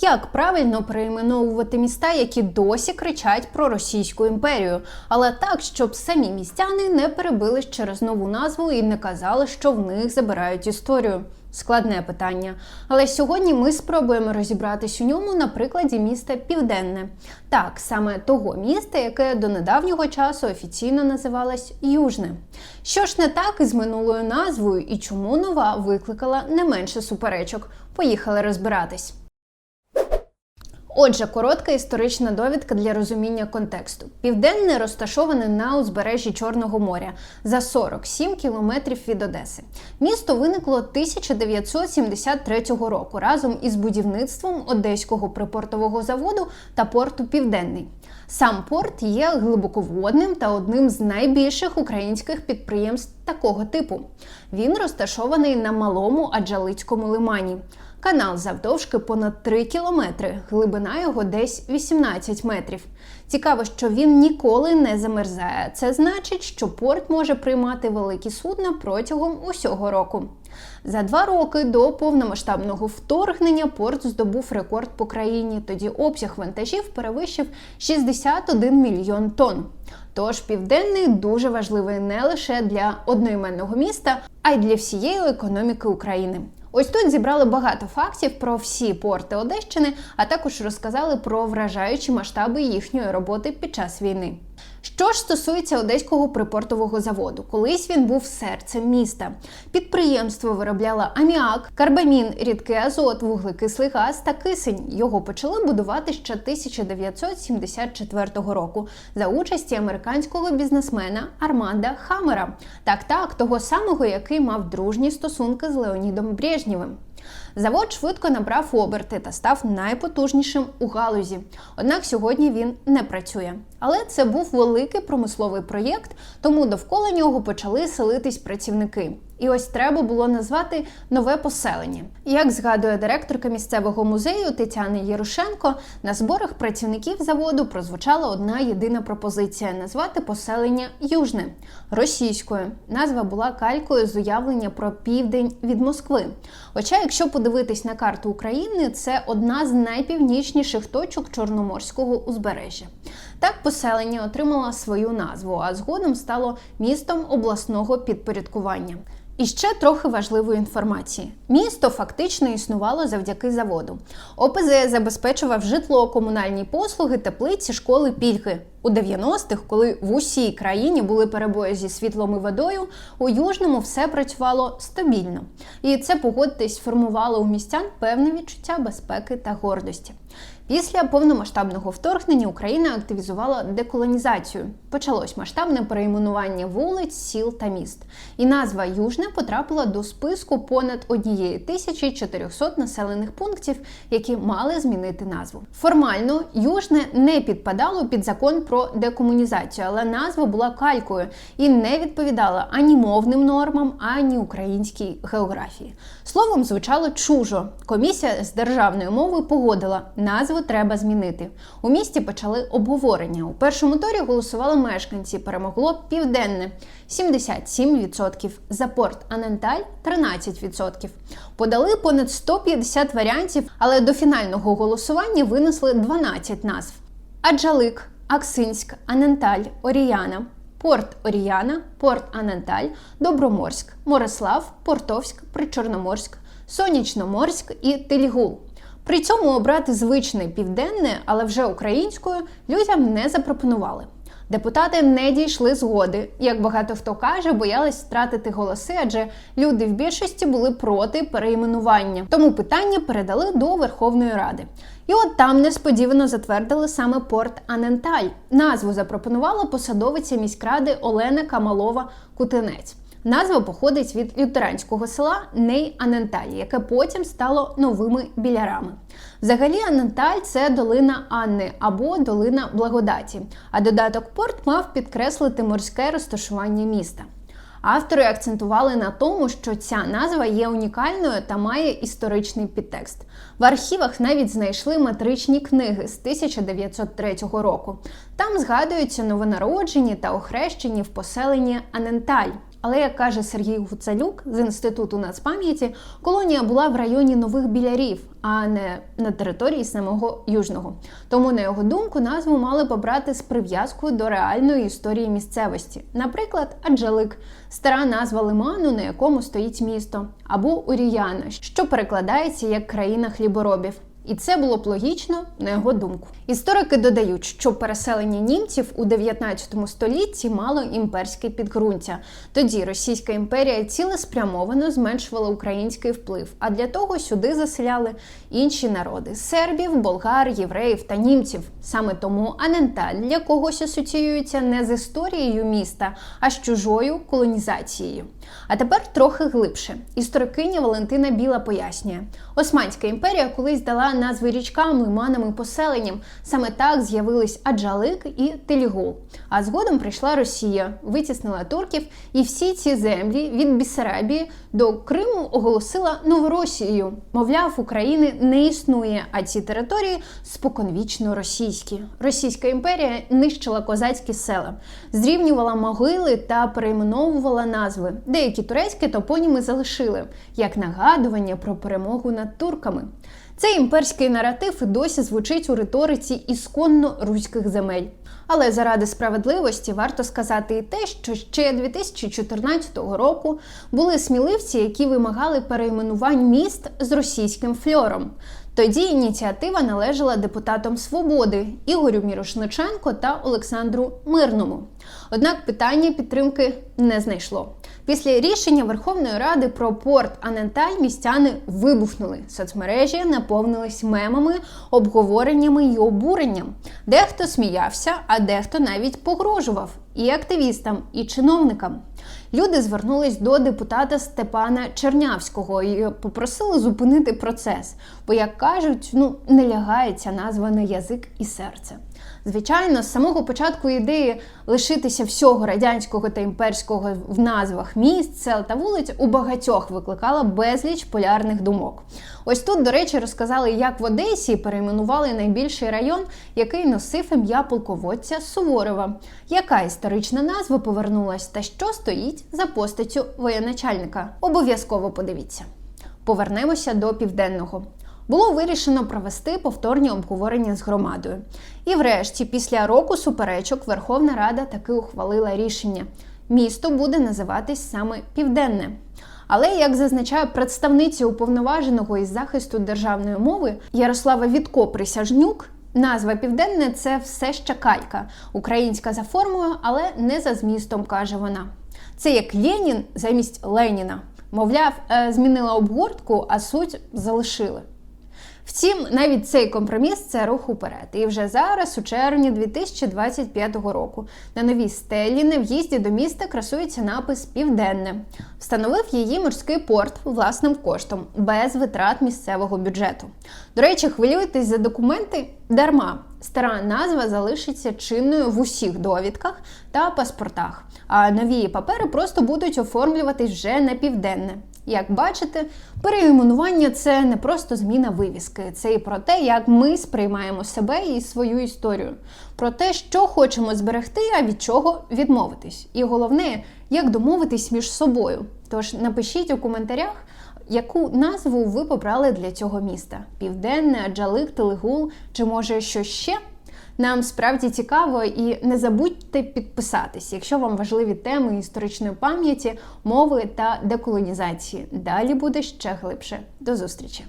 Як правильно перейменовувати міста, які досі кричать про Російську імперію, але так, щоб самі містяни не перебились через нову назву і не казали, що в них забирають історію? Складне питання. Але сьогодні ми спробуємо розібратись у ньому на прикладі міста Південне. Так, саме того міста, яке до недавнього часу офіційно називалось Южне. Що ж не так із минулою назвою і чому нова викликала не менше суперечок? Поїхали розбиратись. Отже, коротка історична довідка для розуміння контексту. Південне розташоване на узбережжі Чорного моря за 47 кілометрів від Одеси. Місто виникло 1973 року разом із будівництвом Одеського припортового заводу та порту Південний. Сам порт є глибоководним та одним з найбільших українських підприємств такого типу. Він розташований на малому Аджалицькому лимані. Канал завдовжки понад 3 кілометри, глибина його десь 18 метрів. Цікаво, що він ніколи не замерзає. Це значить, що порт може приймати великі судна протягом усього року. За два роки до повномасштабного вторгнення порт здобув рекорд по країні. Тоді обсяг вантажів перевищив 61 мільйон тонн. Тож південний дуже важливий не лише для одноіменного міста, а й для всієї економіки України. Ось тут зібрали багато фактів про всі порти Одещини, а також розказали про вражаючі масштаби їхньої роботи під час війни. Що ж стосується одеського припортового заводу, колись він був серцем міста. Підприємство виробляло аміак, карбамін, рідкий азот, вуглекислий газ та кисень. Його почали будувати ще 1974 року за участі американського бізнесмена Арманда Хаммера. Так, так, того самого, який мав дружні стосунки з Леонідом Брежнєвим. Завод швидко набрав оберти та став найпотужнішим у галузі. Однак сьогодні він не працює. Але це був великий промисловий проєкт, тому довкола нього почали селитись працівники. І ось треба було назвати нове поселення. Як згадує директорка місцевого музею Тетяна Єрушенко, на зборах працівників заводу прозвучала одна єдина пропозиція назвати поселення Южне російською. Назва була калькою з уявлення про південь від Москви. Хоча, якщо подивитись на карту України, це одна з найпівнічніших точок Чорноморського узбережжя. Так поселення отримало свою назву, а згодом стало містом обласного підпорядкування. І ще трохи важливої інформації: місто фактично існувало завдяки заводу. ОПЗ забезпечував житло, комунальні послуги, теплиці, школи, пільги. У 90-х, коли в усій країні були перебої зі світлом і водою, у Южному все працювало стабільно. І це, погодьтесь, формувало у містян певне відчуття безпеки та гордості. Після повномасштабного вторгнення Україна активізувала деколонізацію. Почалось масштабне перейменування вулиць, сіл та міст. І назва Южне потрапила до списку понад однієї тисячі 400 населених пунктів, які мали змінити назву. Формально Южне не підпадало під закон про декомунізацію, але назва була калькою і не відповідала ані мовним нормам, ані українській географії. Словом, звучало чужо. Комісія з державною мовою погодила назву треба змінити. У місті почали обговорення. У першому турі голосували мешканці. Перемогло південне 77%, за порт Аненталь 13%. Подали понад 150 варіантів, але до фінального голосування винесли 12 назв: Аджалик, Аксинськ, Аненталь, Оріяна. Порт Оріяна, Порт Аненталь, Доброморськ, Морислав, Портовськ, Причорноморськ, Сонячноморськ і Тельгул. При цьому обрати звичне південне, але вже українською, людям не запропонували. Депутати не дійшли згоди. Як багато хто каже, боялись втратити голоси, адже люди в більшості були проти переіменування. Тому питання передали до Верховної Ради. І от там несподівано затвердили саме порт Аненталь. Назву запропонувала посадовиця міськради Олена Камалова Кутинець. Назва походить від лютеранського села Ней Аненталь, яке потім стало новими білярами. Взагалі, Аненталь це долина Анни або долина благодаті. А додаток порт мав підкреслити морське розташування міста. Автори акцентували на тому, що ця назва є унікальною та має історичний підтекст. В архівах навіть знайшли метричні книги з 1903 року. Там згадуються новонароджені та охрещені в поселенні Аненталь. Але як каже Сергій Гуцалюк з інституту нацпам'яті, колонія була в районі нових білярів, а не на території самого Южного. Тому, на його думку, назву мали побрати з прив'язкою до реальної історії місцевості. Наприклад, Аджалик стара назва лиману, на якому стоїть місто, або Уріяна, що перекладається як країна хліборобів. І це було б логічно, на його думку. Історики додають, що переселення німців у 19 столітті мало імперське підґрунтя. Тоді Російська імперія цілеспрямовано зменшувала український вплив, а для того сюди заселяли інші народи сербів, болгар, євреїв та німців. Саме тому Аненталь для когось асоціюється не з історією міста, а з чужою колонізацією. А тепер трохи глибше. Історикиня Валентина Біла пояснює: Османська імперія колись дала назви річкам, лиманам і поселенням. Саме так з'явились Аджалик і Телігул. А згодом прийшла Росія, витіснила турків, і всі ці землі від Бісарабії до Криму оголосила Новоросією. Мовляв, України не існує, а ці території споконвічно російські. Російська імперія нищила козацькі села, зрівнювала могили та перейменовувала назви. Деякі турецькі топоніми залишили як нагадування про перемогу над турками. Цей імперський наратив досі звучить у риториці ісконно руських земель. Але заради справедливості варто сказати і те, що ще 2014 року були сміливці, які вимагали перейменувань міст з російським фльором. Тоді ініціатива належала депутатам Свободи Ігорю Мірошниченко та Олександру Мирному. Однак питання підтримки не знайшло. Після рішення Верховної Ради про порт Аненталь містяни вибухнули. Соцмережі наповнились мемами, обговореннями і обуренням. Дехто сміявся, а дехто навіть погрожував і активістам, і чиновникам. Люди звернулись до депутата Степана Чернявського і попросили зупинити процес, бо, як кажуть, ну не лягається назва на язик і серце. Звичайно, з самого початку ідеї лишитися всього радянського та імперського в назвах міст, сел та вулиць у багатьох викликала безліч полярних думок. Ось тут, до речі, розказали, як в Одесі перейменували найбільший район, який носив ім'я полководця Суворова. Яка історична назва повернулась та що стоїть за постаттю воєначальника? Обов'язково подивіться. Повернемося до південного було вирішено провести повторні обговорення з громадою. І, врешті, після року суперечок, Верховна Рада таки ухвалила рішення: місто буде називатись саме Південне. Але, як зазначає представниця уповноваженого із захисту державної мови Ярослава Вітко Присяжнюк, назва Південне це все ще калька, українська за формою, але не за змістом, каже вона. Це як Ленін замість Леніна. Мовляв, е, змінила обгортку, а суть залишили. Втім, навіть цей компроміс це рух уперед. І вже зараз, у червні 2025 року, на новій стелі на в'їзді до міста красується напис Південне. Встановив її морський порт власним коштом, без витрат місцевого бюджету. До речі, хвилюєтесь за документи дарма. Стара назва залишиться чинною в усіх довідках та паспортах, а нові папери просто будуть оформлюватись вже на південне. Як бачите, переіменування це не просто зміна вивіски, це і про те, як ми сприймаємо себе і свою історію, про те, що хочемо зберегти, а від чого відмовитись. І головне, як домовитись між собою. Тож напишіть у коментарях, яку назву ви побрали для цього міста: Південне, Аджалик, Телегул чи може що ще? Нам справді цікаво і не забудьте підписатись, якщо вам важливі теми історичної пам'яті, мови та деколонізації. Далі буде ще глибше. До зустрічі!